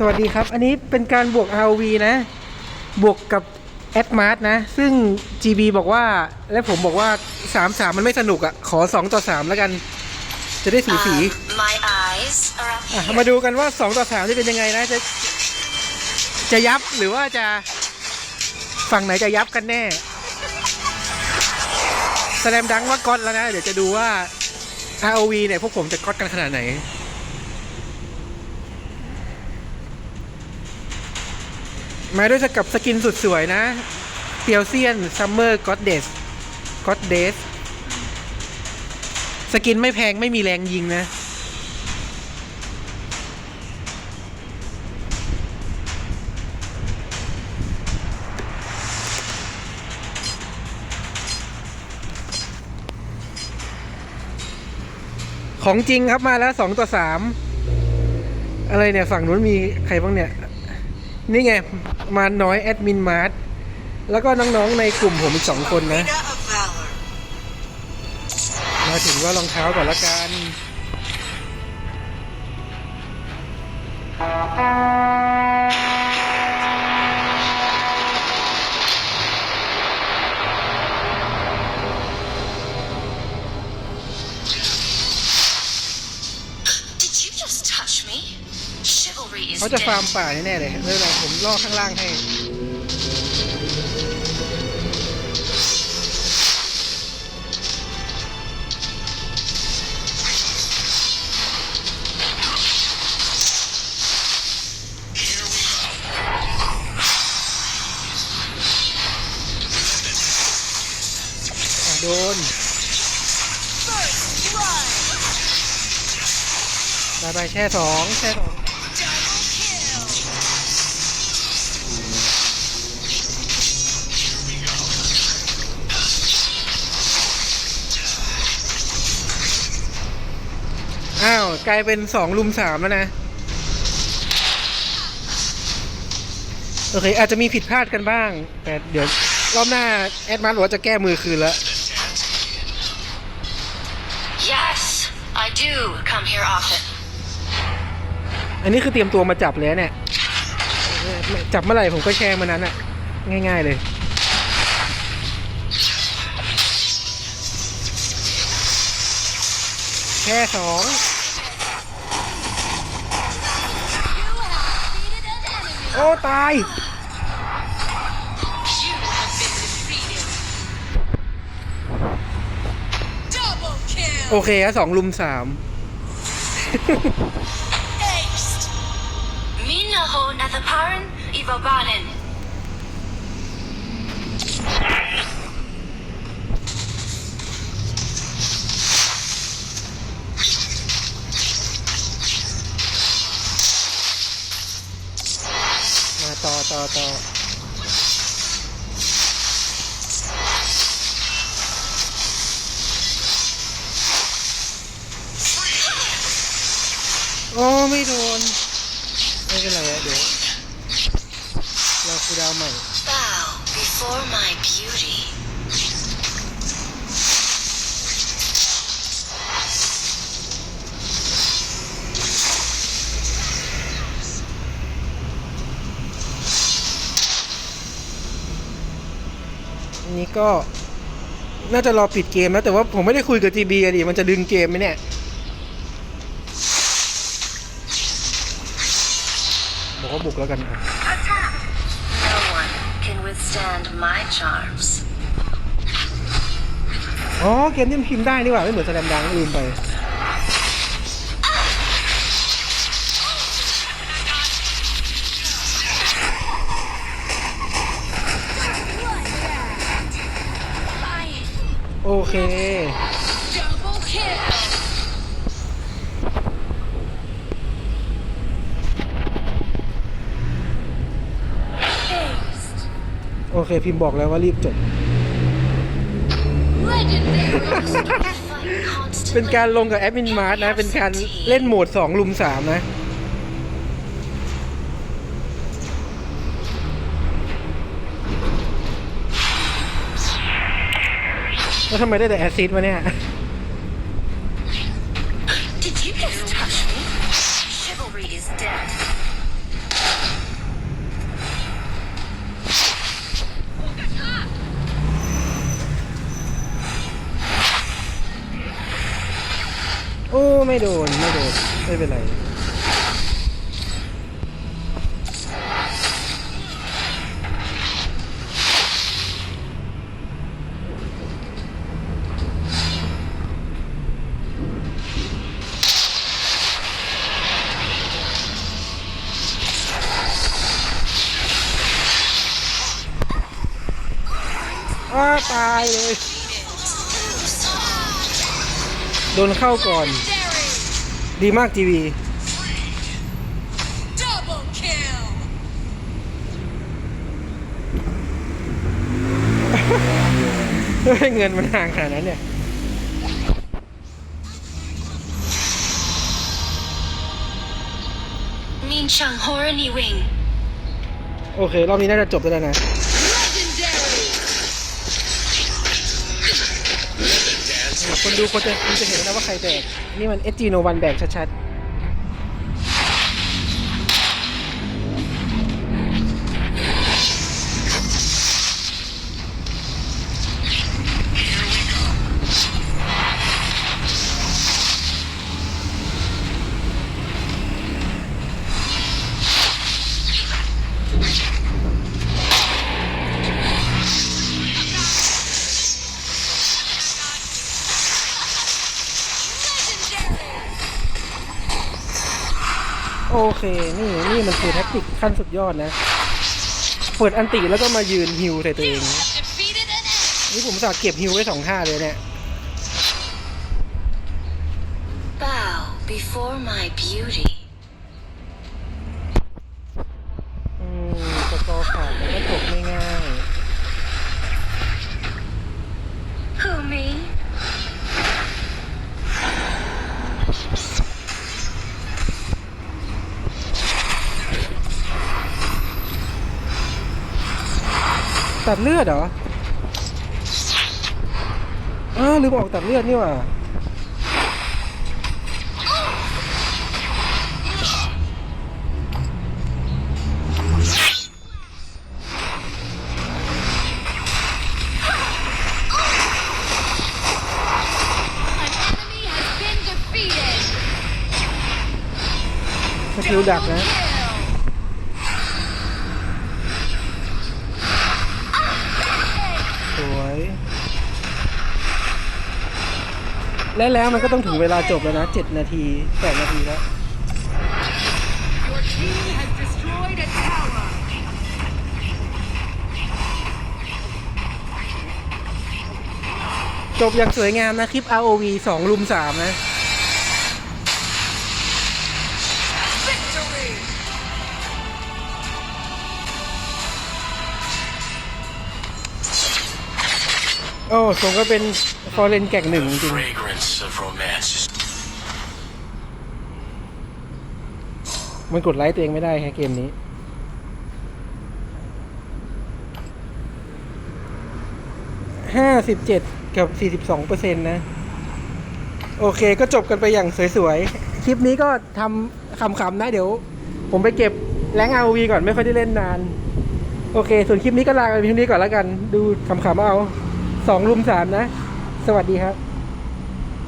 สวัสดีครับ อันนี้เป็นการบวก ROV นะ บวกกับ a d m a r t นะ ซึ่ง GB บอกว่า และผมบอกว่า 3 3 มันไม่สนุกอะ่ะ ขอ 2 ต่อ 3 แล้วกัน จะได้สูสี Um, my eyes are up อะ here. มาดูกันว่า 2 ต่อ 3 จะเป็นยังไงนะ จะ จะยับหรือว่าจะ ฝั่งไหนจะยับกันแน่ แสดงดังว่าก๊อตแล้วนะ เดี๋ยวจะดูว่า ROV เนี่ย พวกผมจะก๊อตกันขนาดไหน มาด้วยกับสกินสุดสวยนะเปียวเซียนซัมเมอร์ก็อดเดสก็อดเดสสกินไม่แพงไม่มีแรงยิงนะ ของจริงครับมาแล้วสองต่อสามอะไรเนี่ย ฝั่งนู้นมีใครบ้างเนี่ย นี่ไง มาน้อยแอดมินมาร์ทแล้วก็น้องๆในกลุ่มผมอีกสองคนนะ มาถึงว่ารองเท้าก่อนละกัน เขาจะฟาร์มป่าแน่ๆเลยไม่เป็นไรผมล่อข้างล่างให้โดนบายบายแช่สองแช่สอง อ้าว กลายเป็นสองลุมสามแล้วนะ โอเค อาจจะมีผิดพลาดกันบ้าง แต่เดี๋ยว รอบหน้า แอดมาร์บอกว่าจะแก้มือคืนแล้ว Yes, I do come here often. อันนี้คือเตรียมตัวมาจับเลยนะเนี่ย จับเมื่อไหร่ผมก็แชร์มานั้นอะง่าย ๆ เลยแค่สอง โอ้ ตาย Double kill. โอเคอะสองลุมสาม Aced. Minaho nathaparan ibabanen. มา โอ้ ไม่โดน ไม่เป็นไรอะเดี๋ยวเราคูลดาวน์ใหม่ Bow before my beauty. อันนี้ก็น่าจะรอปิดเกมแล้วแต่ว่าผมไม่ได้คุยกับ GB อะดิมันจะดึงเกมไหมเนี่ย บอกว่าบุกแล้วกันอะ No one can withstand my charms. อ๋อ เกมนี้มันพิมพ์ได้นี่หว่า ไม่เหมือนแสดงดังลืมไป โอเค โอเค พิมพ์บอกแล้วว่ารีบจบ เป็นการลงกับแอดมินมาร์ทนะ เป็นการเล่นโหมด2ลุม3นะแล้วทำไมได้แต่แอซซิดวะเนี่ย Did you just touch me? Chivalry is dead. ไม่โดน ไม่โดน ไม่เป็นไรอ้าตายเลย โดนเข้าก่อน ดีมากทีวี Double kill! เฮ้ยเงินมันห่างขนาดนั้นเนี่ย Min Chang Horny Wing. โอเค รอบนี้น่าจะจบไปแล้วนะ คนดูคนจะคุณจะเห็นแล้วนะว่าใครแบกนี่มันเอจีโนวันแบกชัดๆ โอเค นี่นี่มันคือแท็กติกขั้นสุดยอดนะ เปิดอันติแล้วก็มายืนฮิวใส่ตัวเอง นี่ผมสาเก็บฮิวไว้สองท่าเลยเนี่ย Bow before my beauty. อืมสกอร์ขาดแล้วก็จบไม่ง่าย Who, me? ตัดเลือดเหรออ้าวลืมออกตัดเลือดนี่หว่า An enemy has been defeated! สกิลดักนะ และแล้วมันก็ต้องถึงเวลาจบแล้วนะ 7 นาที 8 นาทีแล้ว Your team has destroyed a tower! จบอย่างสวยงามนะ คลิป ROV 2ลุม3นะ โอ้สมก็เป็นฟอร์เรนแก่งหนึ่งจริง fragrance of romance is ๆมันกดไลค์ตัวเองไม่ได้แฮะเกมนี้ ห้าสิบเจ็ดกับสี่สิบสองเปอร์เซ็นต์นะ โอเคก็จบกันไปอย่างสวยๆ คลิปนี้ก็ทำขำๆนะเดี๋ยว ผมไปเก็บแรงอาวีก่อนไม่ค่อยได้เล่นนาน โอเค ส่วนคลิปนี้ก็ลากันเพียงเท่านี้ก่อนแล้วกัน ดูขำๆเอา สองรุมสามนะ สวัสดีครับ